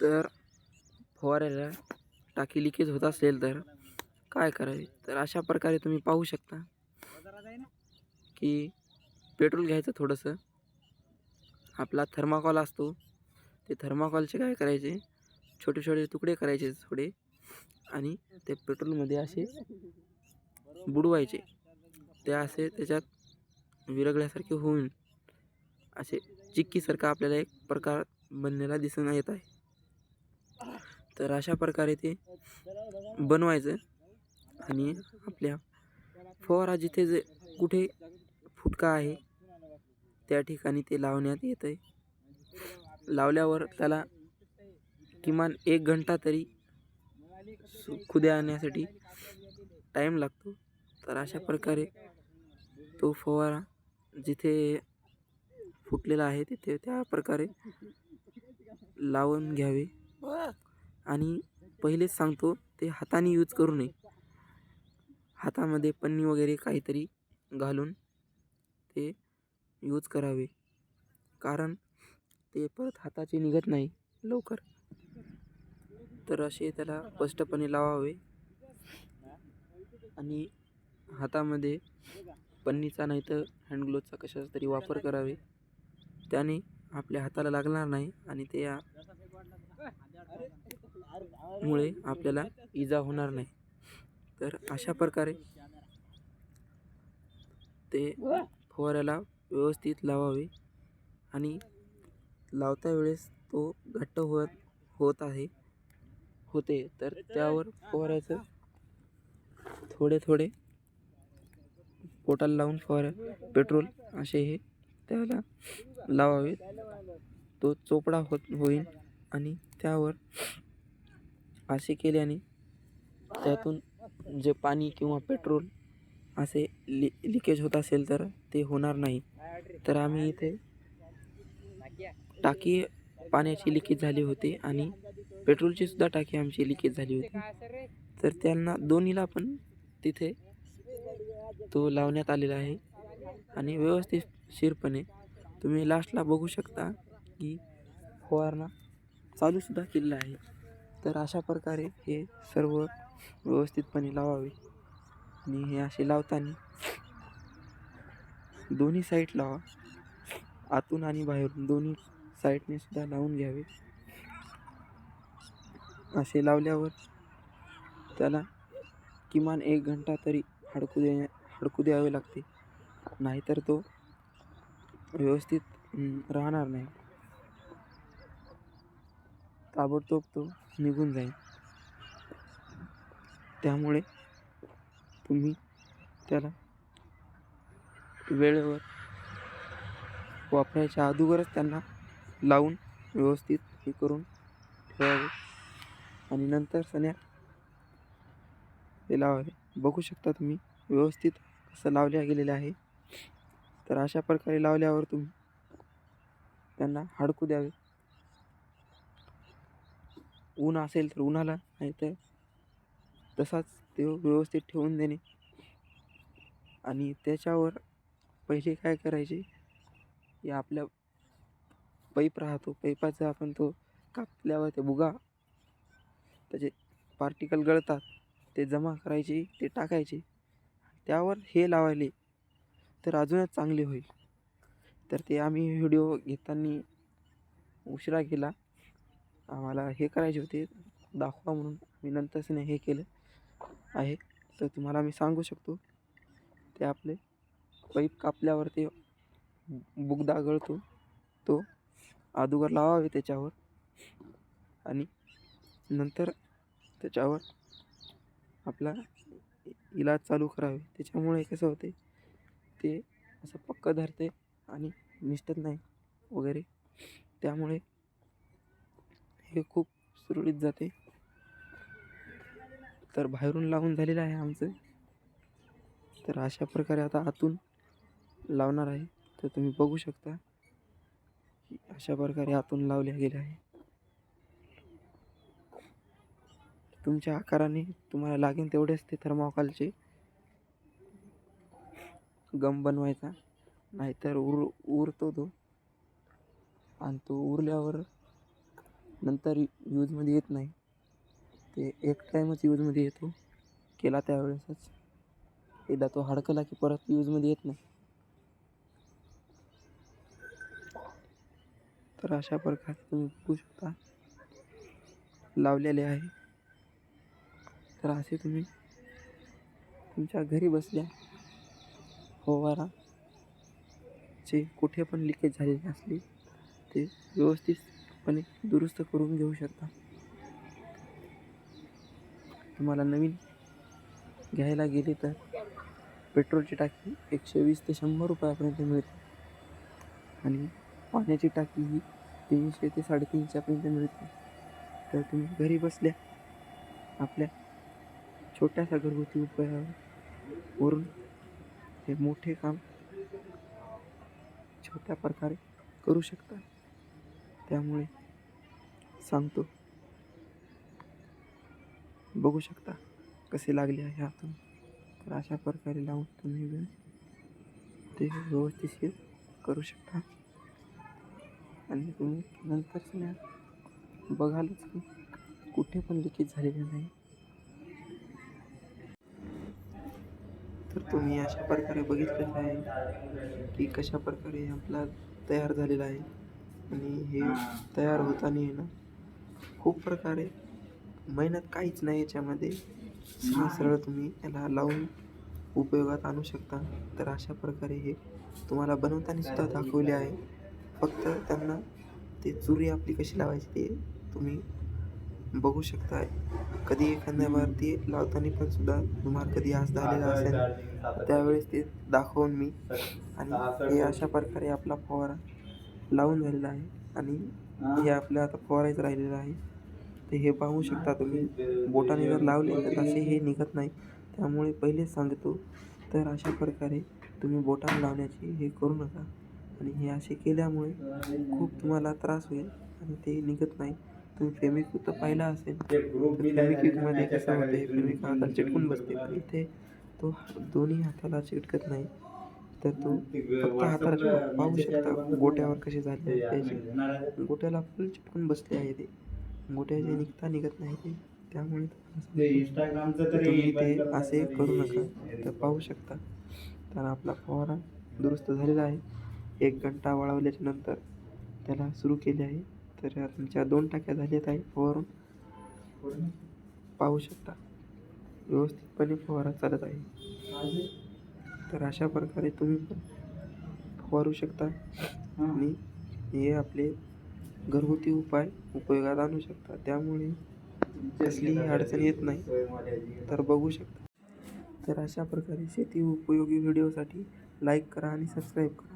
तर फवाऱ्याला टाकी लिकेज होत असेल तर काय करावे? तर अशा प्रकारे तुम्ही पाहू शकता की पेट्रोल घ्यायचं थोडंसं. आपला थर्माकॉल असतो. ते थर्माकॉलचे काय करायचे? छोटे छोटे तुकडे करायचे थोडे आणि ते पेट्रोलमध्ये असे बुडवायचे. ते असे त्याच्यात विरगल्यासारखे होऊन असे चिक्कीसारखा आपल्याला एक प्रकार बनलेला दिसून येत आहे. तर अशा प्रकारे ते बनवायचं आणि आपल्या फवारा जिथे जे कुठे फुटका आहे त्या ठिकाणी ते लावण्यात येतं आहे लावल्यावर त्याला किमान एक घंटा तरी सु- खुद्या आणण्यासाठी टाईम लागतो. तर अशा प्रकारे तो फवारा जिथे फुटलेला आहे तिथे त्या प्रकारे लावून घ्यावे. आणि पहिलेच सांगतो ते हाताने यूज करू नये. हातामध्ये पन्नी वगैरे काहीतरी घालून ते यूज करावे. कारण ते परत हाताचे निघत नाही लवकर. तर असे त्याला स्पष्टपणे लावावे. आणि हातामध्ये पन्नीचा नाही तर हँडग्लोजचा कशाचा तरी वापर करावे. त्याने आपल्या हाताला लागणार नाही आणि ते मुळे आपल्याला इजा होणार नाही. तर अशा प्रकारे ते फवाऱ्याला व्यवस्थित लावावे आणि लावता वेळेस तो घट्ट होत होत आहे होते. तर त्यावर फवाऱ्याचं थोडे थोडे पोटाला लावून फवाऱ्या पेट्रोल असे हे त्याला लावावे तो चोपडा होत होईल आणि त्यावर असे केल्याने त्यातून जे पाणी किंवा पेट्रोल असे लि लिकेज होत असेल तर ते होणार नाही. तर आम्ही इथे टाकी पाण्याची लिकेज झाली होती आणि पेट्रोलची सुद्धा टाकी आमची लिकेज झाली होती. तर त्यांना दोन्हीला पण तिथे तो लावण्यात आलेला आहे आणि व्यवस्थित शिरपणे तुम्ही लास्टला बघू शकता की फवारणा चालूसुद्धा केलेला आहे. तर अशा प्रकारे हे सर्व व्यवस्थितपणे लावावे. आणि हे असे लावताना दोन्ही साईड लावा आतून आणि बाहेरून दोन्ही साईडने सुद्धा लावून घ्यावे. असे लावल्यावर त्याला किमान एक घंटा तरी हडकू दे हडकू द्यावे लागते. नाहीतर तो व्यवस्थित राहणार नाही. ताबडतोब तो निघून जाईल. त्यामुळे तुम्ही त्याला वेळेवर वापरायच्या अगोदरच त्यांना लावून व्यवस्थित हे करून ठेवावे. आणि नंतर सण्या ते लावावे. बघू शकता तुम्ही व्यवस्थित कसं लावल्या गेलेलं आहे. तर अशा प्रकारे लावल्यावर तुम्ही त्यांना हाडकू द्यावे. ऊन असेल तर उन्हाला नाही तर तसाच ते व्यवस्थित ठेवून देणे. आणि त्याच्यावर पहिले काय करायचे? की आपल्या पैप राहतो पैपाचा आपण तो कापल्यावर ते बुगा त्याचे पार्टिकल गळतात ते जमा करायचे ते टाकायचे. त्यावर हे लावायले तर अजूनच चांगले होईल. तर ते आम्ही व्हिडिओ घेताना उशिरा केला आम्हाला हे करायचे होते दाखवा म्हणून. मी नंतरच हे केलं आहे. तर तुम्हाला मी सांगू शकतो ते आपले पाईप कापल्यावर ते बुगदा गळतो तो अगोदर लावावे त्याच्यावर आणि नंतर त्याच्यावर आपला इलाज चालू करावे. त्याच्यामुळे कसं होते ते असं पक्क धरते आणि निसटत नाही वगैरे. त्यामुळे हे खूप सुरळीत जाते. तर बाहेरून लावून झालेलं आहे आमचं. तर अशा प्रकारे आता आतून लावणार आहे. तर तुम्ही बघू शकता की अशा प्रकारे आतून लावल्या गेल्या आहे. तुमच्या आकाराने तुम्हाला लागेल तेवढेच ते थर्माकॉलचे गम बनवायचा. नाहीतर उर उरतो तो. आणि तो उरल्यावर नंतर यूजमध्ये येत नाही. ते एक टाईमच यूजमध्ये येतो. केला त्यावेळेसच. एकदा तो हडकला की परत यूजमध्ये येत नाही. तर अशा प्रकारे तुम्ही बघू शकता. लावलेले आहे. तर असे तुम्ही तुमच्या घरी बसल्या. फवारा चे कुठे पण लिकेज झालेली असली ते व्यवस्थित व्यवस्थितपणे दुरुस्त करून घेऊ शकता. तुम्हाला नवीन घ्यायला गेले तर पेट्रोलची टाकी एकशे वीस ते शंभर रुपयापर्यंत मिळते. आणि पाण्याची टाकी ही तीनशे ते साडेतीनशेपर्यंत मिळते. तर तुम्ही घरी बसल्या आपल्या छोट्याशा घरगुती उपायावरून हे मोठे काम छोट्या प्रकारे करू शकता. त्यामुळे सांगतो. बघू शकता कसे लागले आहे हातून. तर अशा प्रकारे लावून तुम्ही वेळ ते व्यवस्थित करू शकता. आणि तुम्ही नंतर बघालच की कुठे पण लिकेज झालेले नाही. तर तुम्ही अशा प्रकारे बघितलेलं आहे की कशा प्रकारे आपला तयार झालेला आहे. आणि हे तयार होताना आहे ना खूप प्रकारे मेहनत काहीच नाही याच्यामध्ये. सरळ सरळ तुम्ही याला लावून उपयोगात आणू शकता. तर अशा प्रकारे हे तुम्हाला बनवताना सुद्धा दाखवले आहे. फक्त त्यांना ते चुरी आपली कशी लावायची ते तुम्ही बघू शकता. कधी एखाद्या बार ते लावताना पण सुद्धा तुम्हाला कधी आज झालेला असेल त्यावेळेस ते दाखवून मी. आणि हे अशा प्रकारे आपला फवारा लावून झालेला आहे आणि हे आपल्या आता फवारायचं राहिलेलं आहे. तर हे पाहू शकता तुम्ही बोटाने जर लावले तर असे हे निघत नाही. त्यामुळे पहिलेच सांगतो तर अशा प्रकारे तुम्ही बोटाने लावण्याची हे करू नका. आणि हे असे केल्यामुळे खूप तुम्हाला त्रास होईल आणि ते निघत नाही. तुम्ही फेमिक्विक तर पाहिला असेल तर फेमिक्विकमध्ये कसं होते फेमिक हाताला चिटकून बसते. पण इथे तो दोन्ही हाताला चिटकत नाही. तर तो फक्त हाताला पाहू शकता गोट्यावर कसे झाले त्याचे गोट्याला फुल चिटकून बसले आहे ते. गोट्याचे निघता निघत नाही ते. त्यामुळे तुम्ही ते असे करू नका. तर पाहू शकता. तर आपला फवारा दुरुस्त झालेला आहे. एक घंटा वळवल्याच्या नंतर त्याला सुरू केले आहे. तर तुमच्या दोन टाक्या झाल्यात आहे फवारून. पाहू शकता. व्यवस्थितपणे फवारा चालत आहे. तर अशा प्रकारे तुम्ही पण फवारू शकता. आणि हे आपले घरगुती उपाय उपयोगात आणू शकता. त्यामुळे कसलीही अडचण येत नाही. तर बघू शकता. तर अशा प्रकारे शेती उपयोगी व्हिडिओसाठी लाईक करा आणि सबस्क्राईब करा.